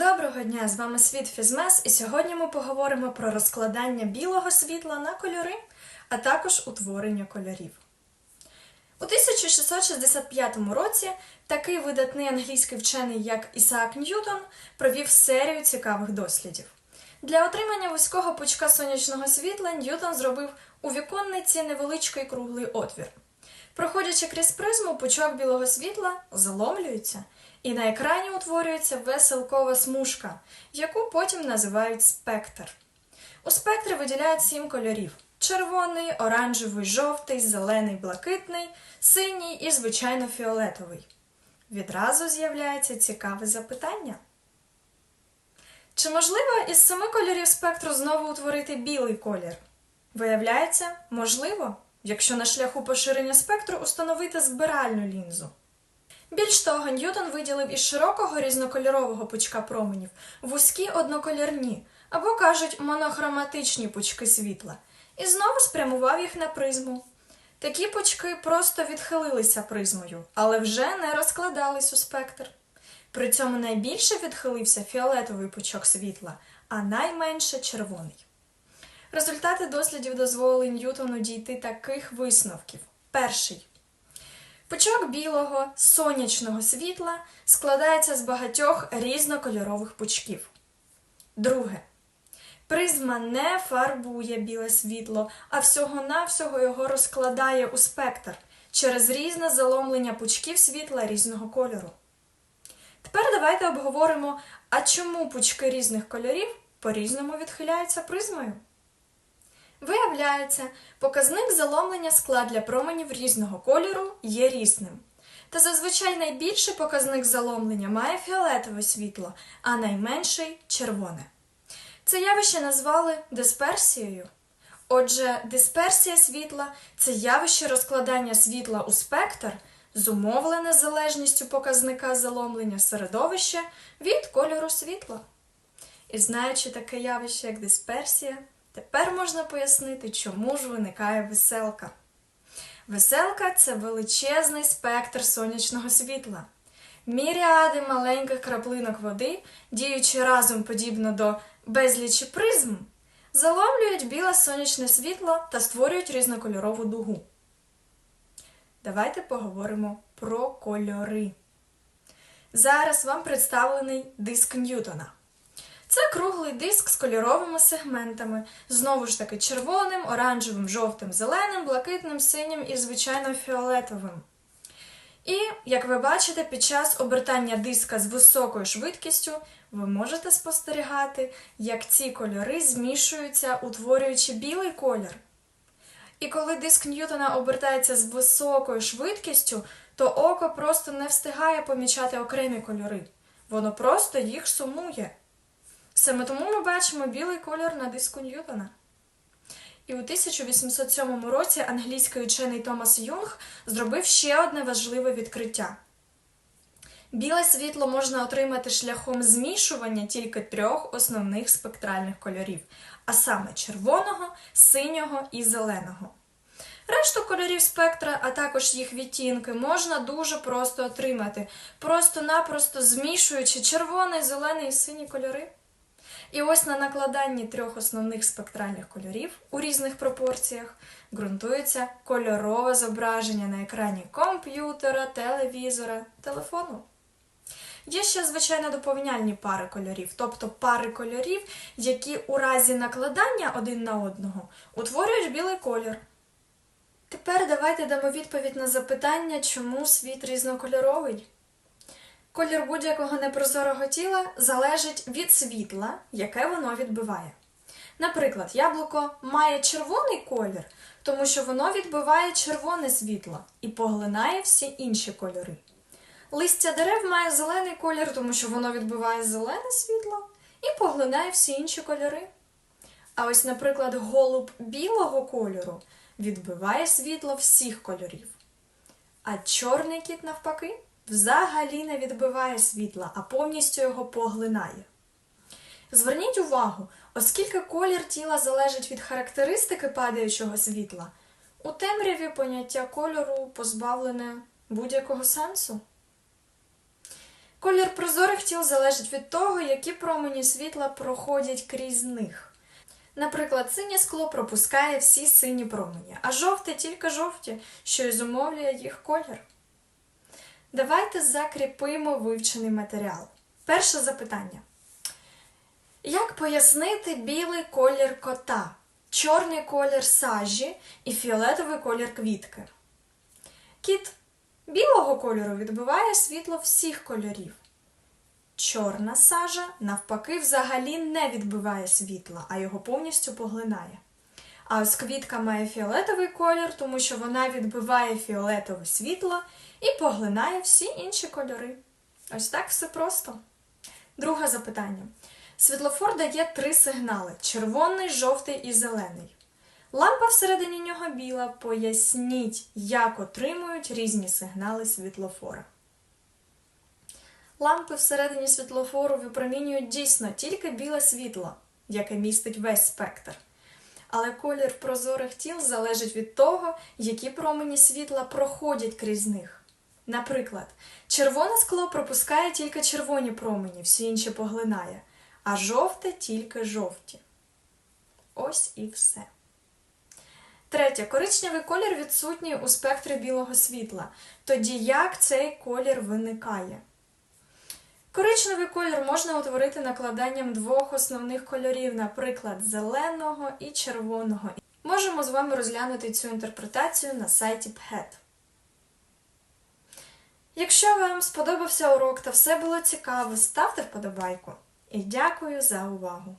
Доброго дня! З вами Світ Фізмес, і сьогодні ми поговоримо про розкладання білого світла на кольори, а також утворення кольорів. У 1665 році такий видатний англійський вчений, як Ісаак Ньютон, провів серію цікавих дослідів. Для отримання вузького пучка сонячного світла Ньютон зробив у віконниці невеличкий круглий отвір. Проходячи крізь призму, пучок білого світла заломлюється, і на екрані утворюється веселкова смужка, яку потім називають спектр. У спектрі виділяють сім кольорів: червоний, оранжевий, жовтий, зелений, блакитний, синій і, звичайно, фіолетовий. Відразу з'являється цікаве запитання. Чи можливо із семи кольорів спектру знову утворити білий колір? Виявляється, можливо, якщо на шляху поширення спектру установити збиральну лінзу. Більш того, Ньютон виділив із широкого різнокольорового пучка променів вузькі одноколірні, або кажуть монохроматичні пучки світла, і знову спрямував їх на призму. Такі пучки просто відхилилися призмою, але вже не розкладались у спектр. При цьому найбільше відхилився фіолетовий пучок світла, а найменше червоний. Результати дослідів дозволили Ньютону дійти таких висновків. Перший. Пучок білого сонячного світла складається з багатьох різнокольорових пучків. Друге. Призма не фарбує біле світло, а всього-навсього його розкладає у спектр через різне заломлення пучків світла різного кольору. Тепер давайте обговоримо, а чому пучки різних кольорів по-різному відхиляються призмою. Виявляється, показник заломлення скла для променів різного кольору є різним. Та зазвичай найбільший показник заломлення має фіолетове світло, а найменший червоне. Це явище назвали дисперсією. Отже, дисперсія світла це явище розкладання світла у спектр, зумовлене залежністю показника заломлення середовища від кольору світла. І знаючи таке явище, як дисперсія, Тепер можна пояснити, чому ж виникає веселка. Веселка це величезний спектр сонячного світла. Міріади маленьких краплинок води, діючи разом подібно до безлічі призм, заломлюють біле сонячне світло та створюють різнокольорову дугу. Давайте поговоримо про кольори. Зараз вам представлений диск Ньютона. Це круглий диск з кольоровими сегментами, знову ж таки червоним, оранжевим, жовтим, зеленим, блакитним, синім і, звичайно, фіолетовим. І, як ви бачите, під час обертання диска з високою швидкістю ви можете спостерігати, як ці кольори змішуються, утворюючи білий колір. І коли диск Ньютона обертається з високою швидкістю, то око просто не встигає помічати окремі кольори. Воно просто їх сумує. Саме тому ми бачимо білий колір на диску Ньютона. І у 1807 році англійський учений Томас Юнг зробив ще одне важливе відкриття. Біле світло можна отримати шляхом змішування тільки трьох основних спектральних кольорів, а саме червоного, синього і зеленого. Решту кольорів спектра, а також їх відтінки, можна дуже просто отримати, просто-напросто змішуючи червоний, зелений і синій кольори. І ось на накладанні трьох основних спектральних кольорів у різних пропорціях ґрунтується кольорове зображення на екрані комп'ютера, телевізора, телефону. Є ще, звичайно, доповняльні пари кольорів, тобто пари кольорів, які у разі накладання один на одного утворюють білий колір. Тепер давайте дамо відповідь на запитання, чому світ різнокольоровий. Колір будь-якого непрозорого тіла залежить від світла, яке воно відбиває. Наприклад, яблуко має червоний колір, тому що воно відбиває червоне світло і поглинає всі інші кольори. Листя дерев має зелений колір, тому що воно відбиває зелене світло і поглинає всі інші кольори. А ось, наприклад, голуб білого кольору відбиває світло всіх кольорів. А чорний кіт, навпаки, взагалі не відбиває світла, а повністю його поглинає. Зверніть увагу, оскільки колір тіла залежить від характеристики падаючого світла, у темряві поняття кольору позбавлене будь-якого сенсу. Колір прозорих тіл залежить від того, які промені світла проходять крізь них. Наприклад, синє скло пропускає всі сині промені, а жовте тільки жовті, що й зумовлює їх колір. Давайте закріпимо вивчений матеріал. Перше запитання. Як пояснити білий колір кота, чорний колір сажі і фіолетовий колір квітки? Кіт білого кольору відбиває світло всіх кольорів. Чорна сажа, навпаки, взагалі не відбиває світла, а його повністю поглинає. А ось квітка має фіолетовий колір, тому що вона відбиває фіолетове світло і поглинає всі інші кольори. Ось так все просто. Друге запитання. Світлофор дає три сигнали: червоний, жовтий і зелений. Лампа всередині нього біла. Поясніть, як отримують різні сигнали світлофора. Лампи всередині світлофору випромінюють дійсно тільки біле світло, яке містить весь спектр. Але колір прозорих тіл залежить від того, які промені світла проходять крізь них. Наприклад, червоне скло пропускає тільки червоні промені, всі інші поглинає, а жовте тільки жовті. Ось і все. Третє. Коричневий колір відсутній у спектрі білого світла. Тоді як цей колір виникає? Коричневий колір можна утворити накладанням двох основних кольорів, наприклад, зеленого і червоного. Можемо з вами розглянути цю інтерпретацію на сайті PHET. Якщо вам сподобався урок та все було цікаво, ставте вподобайку. І дякую за увагу!